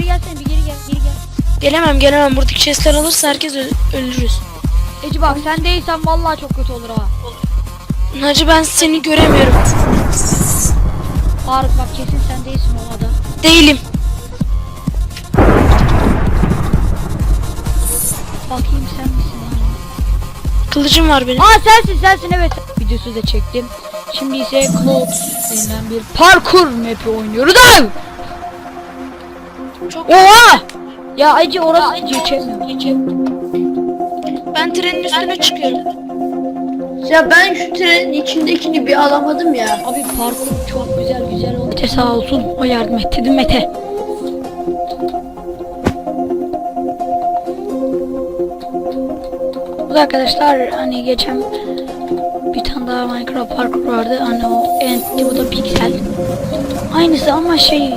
geri gelsene bir geri gel geri gel. Gelemem gelemem. Buradaki chestler alırsa herkes ölürüz. Ece bak sen değilsen vallahi çok kötü olur ha. Hacı ben seni göremiyorum. Faruk bak kesin sen değilsin o adam. Değilim. Bakayım sen misin? Kılıcım var benim. Aa sensin sensin evet. Videosu da çektim. Şimdi ise Cloud denilen bir parkur map'i oynuyoruz. Ay! Çok Oha! Ya Ece orası geçemiyorum. Ben trenin üstüne çıkıyorum. Ya ben şu trenin içindekini bir alamadım ya. Abi parkur çok güzel güzel oldu. Mete sağ olsun o yardım etti değil mi Mete? Bu da arkadaşlar hani geçen bir tane daha Minecraft parkur vardı. Hani o Enti bu da Pixel. Aynısı ama şey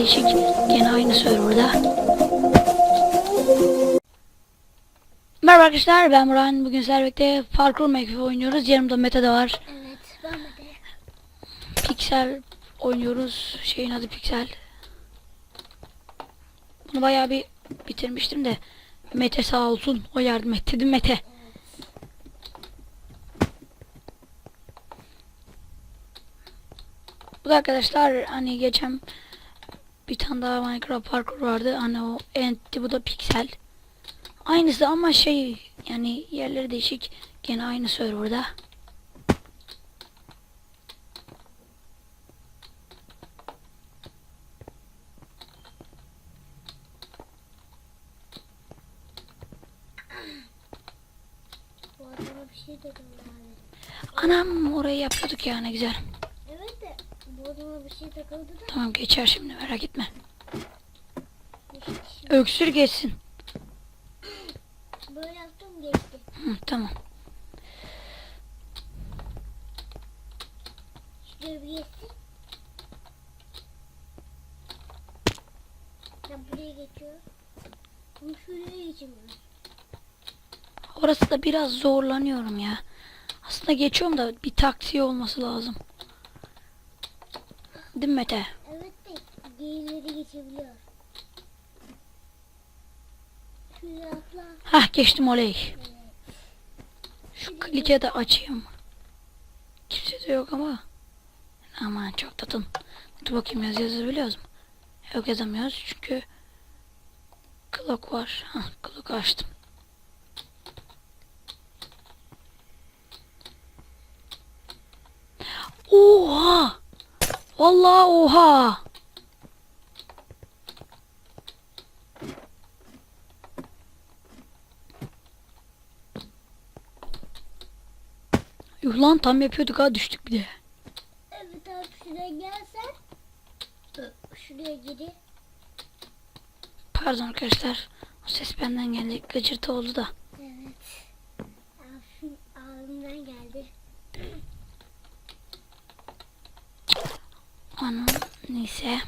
değişik. Gene aynı serverda. Merhaba arkadaşlar ben Brian. Bugün birlikte parkur mekfi oynuyoruz. Yanımda Mete de var. Evet ben de. Pixel oynuyoruz. Şeyin adı Pixel. Bunu bayağı bir bitirmiştim de Mete sağ olsun o yardım etti değil Mete? Bu da arkadaşlar hani geçen bir tane daha Minecraft parkur vardı. Hani o Enti bu da Pixel. Aynısı ama şey yani yerleri değişik. Gene aynı serverda. Şey. Anam orayı yapıyorduk ya ne güzel. Adama bir şey takıldı da. Tamam geçer şimdi merak etme. Öksür geçsin. Böyle yaptım geçti. Hı, tamam. Şuraya bir geçsin. Ben buraya geçiyorum. Bunu şuraya geçemiyorum. Orası da biraz zorlanıyorum ya. Aslında geçiyorum da bir taksi olması lazım. Değil mi Mete? Evet de gerileri geçebiliyor. Şuraya atla. Hah geçtim oley. Şu klike de açayım. Kimse de yok ama. Aman çok tatın. Dur bakayım yaz yazabiliyoruz mu? Yok yazamıyoruz çünkü clock var. Hah clock açtım. Oha! Vallahi oha! Yuh lan tam yapıyorduk ha düştük bir de. Evet abi şuraya gelsen. Şuraya geri. Pardon arkadaşlar. O ses benden geldi. Gıcırtı oldu da. Evet. Abi şu ağzımdan geldi. Anam neyse.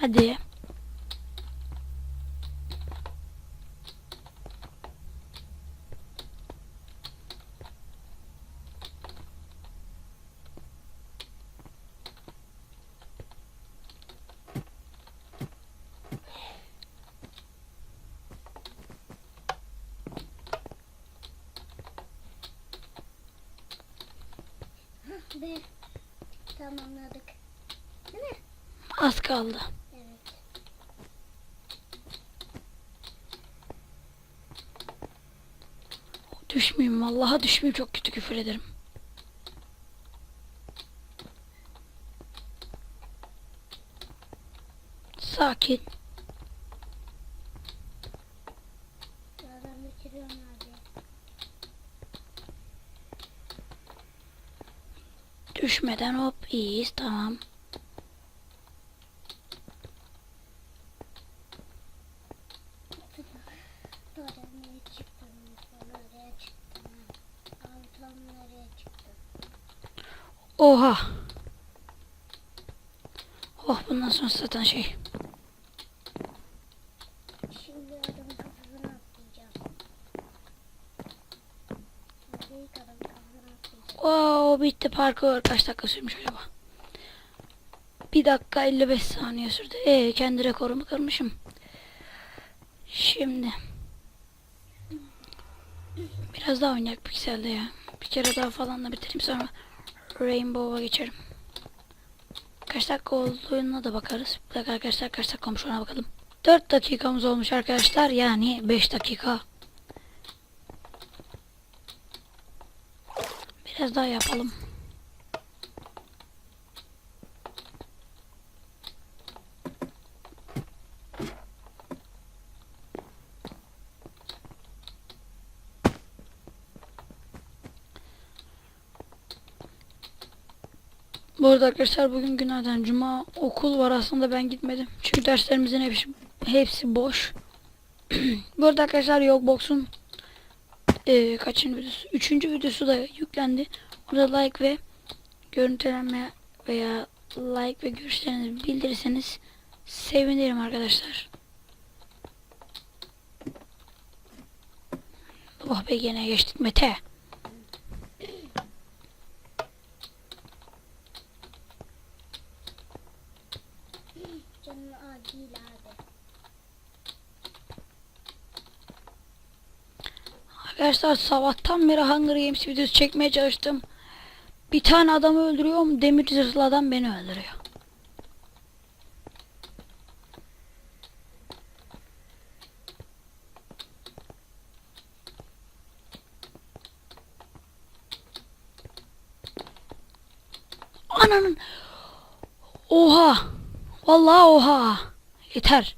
Hadi. Ve tamamladık. Değil mi? Az kaldı. Allah'a düşmeyeyim çok kötü küfür ederim. Sakin. Düşmeden hop iyiyiz tamam. Oha. Oh bundan sonra zaten şey. Şimdi adamın kafasına atlayacağım. Şimdi ilk adamın kafasına atlayacağım. Oo bitti parkur. Kaç dakika sürmüş acaba? 1 dakika 55 saniye sürdü. Ee kendi rekorumu kırmışım. Şimdi. Biraz daha oynayak pikselde ya. Bir kere daha falan da bitireyim sonra Rainbow'a geçerim. Kaç dakika olduğuna da bakarız. Bir dakika arkadaşlar kaç dakika olmuş ona bakalım. 4 dakikamız olmuş arkadaşlar. Yani 5 dakika. Biraz daha yapalım. Bu arada arkadaşlar bugün günlerden cuma okul var aslında ben gitmedim. Çünkü derslerimizin hepsi, hepsi boş. Bu arada arkadaşlar Yogbox'un e, kaçıncı videosu? Üçüncü videosu da yüklendi. Orada like ve görüntülenme veya like ve görüşlerinizi bildirirseniz sevinirim arkadaşlar. Oh be gene geçtik Mete. Arkadaşlar sabahtan beri Hunger Games videosu çekmeye çalıştım. Bir tane adamı öldürüyorum. Demir zırhlı adam beni öldürüyor. Ananın. Oha. Vallahi oha. Yeter.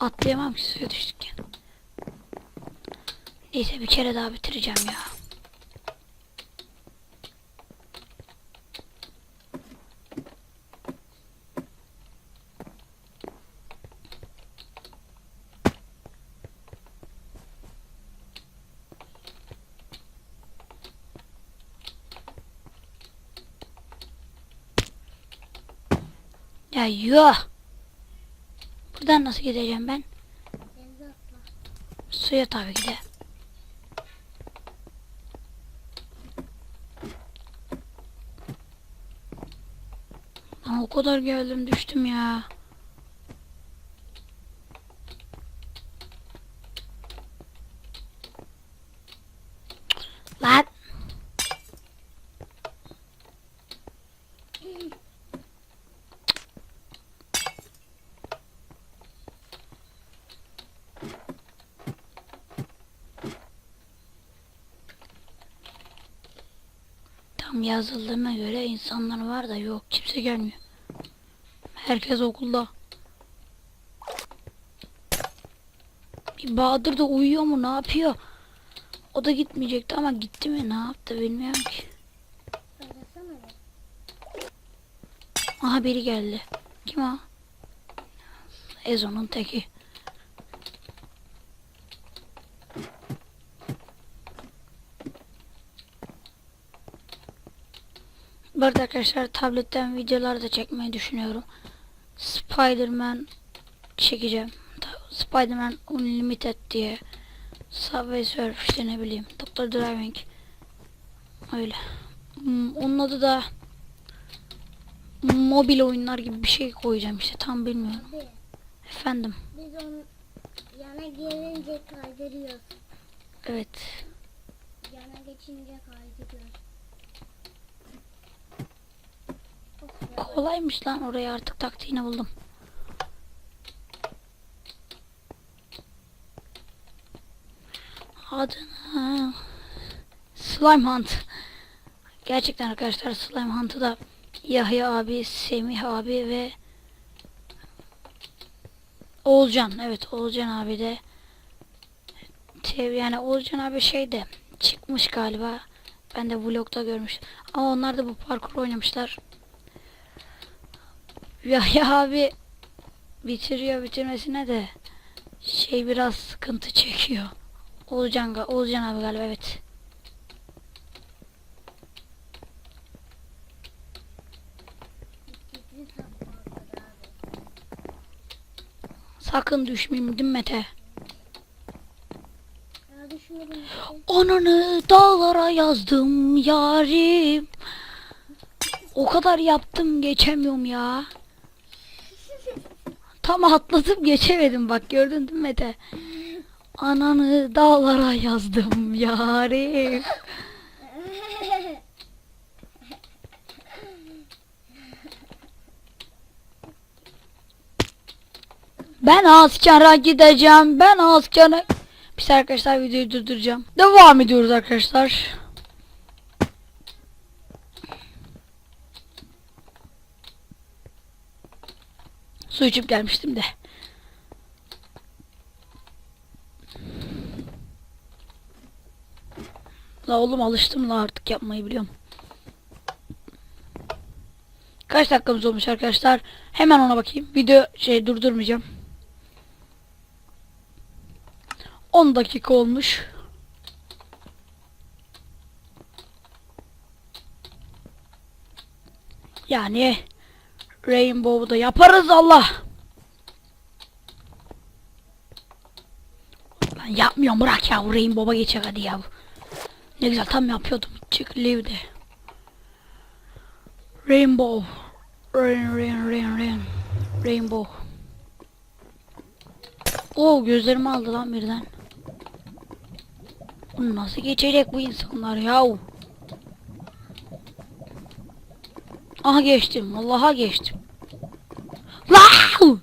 Atlayamam ki suya düştükken. Neyse bir kere daha bitireceğim ya. Ya yuh. Buradan nasıl gideceğim ben? Suya tabii ki de. Lan o kadar geldim düştüm ya. Lan. Tam yazıldığına göre insanlar var da yok kimse gelmiyor. Herkes okulda. Bir Bahadır da uyuyor mu ne yapıyor? O da gitmeyecekti ama gitti mi ne yaptı bilmiyorum ki. Aha biri geldi. Kim o? Ezo'nun teki. Bu arada arkadaşlar tabletten videolar da çekmeyi düşünüyorum. Spider-Man çekeceğim. Spider-Man Unlimited diye. Subway Surf işte ne bileyim. Doctor Driving. Öyle. Hmm, Onun adı da mobil oyunlar gibi bir şey koyacağım işte tam bilmiyorum. Abi Efendim. biz onu yana gelince kaydırıyoruz. Evet. Yana geçince kaydırıyoruz. Of ya. Kolaymış lan oraya artık taktiğini buldum. Adını Slime Hunt. Gerçekten arkadaşlar Slime Hunt'ı da Yahya abi, Semih abi ve Oğulcan. Evet Oğulcan abi de yani Oğulcan abi şey de çıkmış galiba. Ben de vlogda görmüştüm. Ama onlar da bu parkur oynamışlar. Ya, ya abi bitiriyor bitirmesine de şey biraz sıkıntı çekiyor. Oğuzcan, ga- Oğuzcan abi galiba evet. Sakın düşmeyeyim değil mi Mete? Onunu dağlara yazdım yarim. O kadar yaptım geçemiyorum ya. Tam atladım geçemedim bak gördün değil mi Mete? Ananı dağlara yazdım yarim. Ben askere gideceğim. Ben askere... Biz arkadaşlar videoyu durduracağım. Devam ediyoruz arkadaşlar. Su içip gelmiştim de. La oğlum alıştım la artık yapmayı biliyorum. Kaç dakikamız olmuş arkadaşlar? Hemen ona bakayım. Video şey durdurmayacağım. 10 dakika olmuş. Yani Rainbow'da yaparız Allah. Ben yapmıyorum bırak ya Rainbow'a geçecek hadi ya. Ne güzel tam yapıyordum. Çık live'de. Rainbow. Rain rain rain rain. Rainbow. Oo gözlerimi aldı lan birden. Bunu nasıl geçecek bu insanlar yahu? Aha geçtim. Vallaha geçtim. Lan!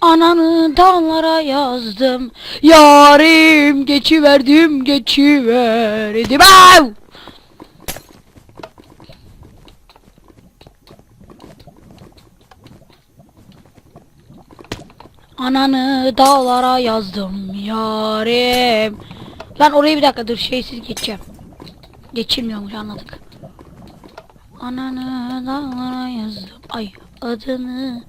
Ananı dağlara yazdım. Yarim geçiverdim geçiverdim. Au! Ananı dağlara yazdım yarim. Lan orayı bir dakika dur şeysiz geçeceğim. Geçilmiyormuş anladık. Ananı dağlara yazdım. Ay adını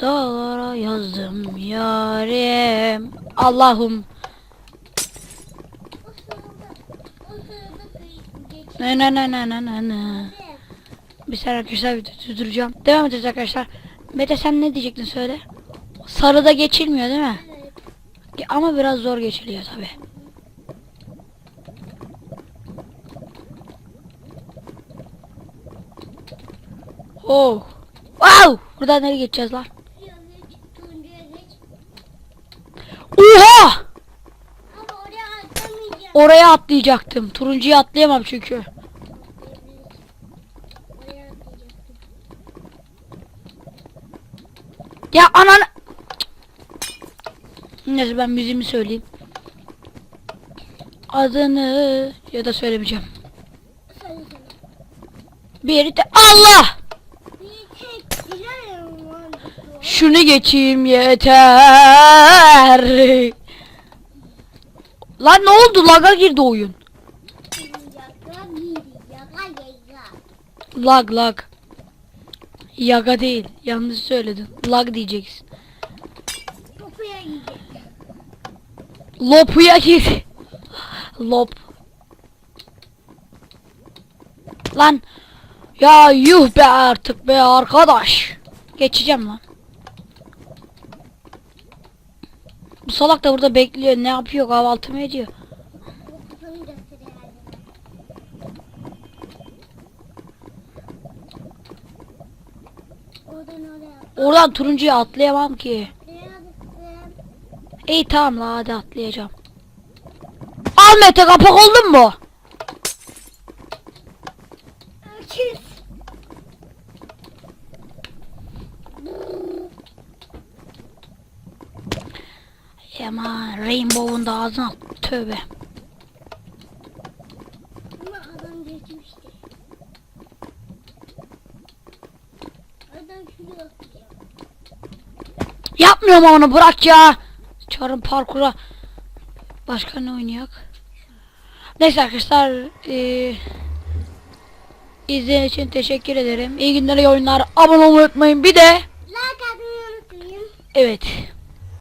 dağlara yazdım yarim. Allah'ım. Ne ne ne ne ne ne ne. Bir saniye arkadaşlar videoyu durduracağım. Devam edeceğiz arkadaşlar. Mete sen ne diyecektin söyle. Sarıda geçilmiyor değil mi? Ama biraz zor geçiliyor tabi. Oh. Wow! Buradan nereye geçeceğiz lan? Oha! Oraya atlayacaktım. Turuncuyu atlayamam çünkü. Ya ananı... Neyse ben müziğimi söyleyeyim. Adını ya da söylemeyeceğim. Bir de Allah! Şunu geçeyim yeter. Lan ne oldu? Laga girdi oyun. Lag lag. Yaga değil. Yanlış söyledin. Lag diyeceksin. Lopuya gir. Lop. Lan. Ya yuh be artık be arkadaş. Geçeceğim lan. Bu salak da burada bekliyor. Ne yapıyor? Kahvaltı mı ediyor? Oradan turuncuya atlayamam ki. İyi tamam la hadi atlayacağım. Al Mete kapak oldun mu? Öküz. Ama Rainbow'un da ağzına tövbe. Ama adam geçmişti. Oradan şuraya atlayacağım. Yapmıyorum onu bırak ya. Çağırın parkura. Başka ne oynayak? Neyse arkadaşlar. Eee izlediğiniz için teşekkür ederim. İyi günler, iyi oyunlar. Abone olmayı unutmayın. Bir de Like atmayı unutmayın. evet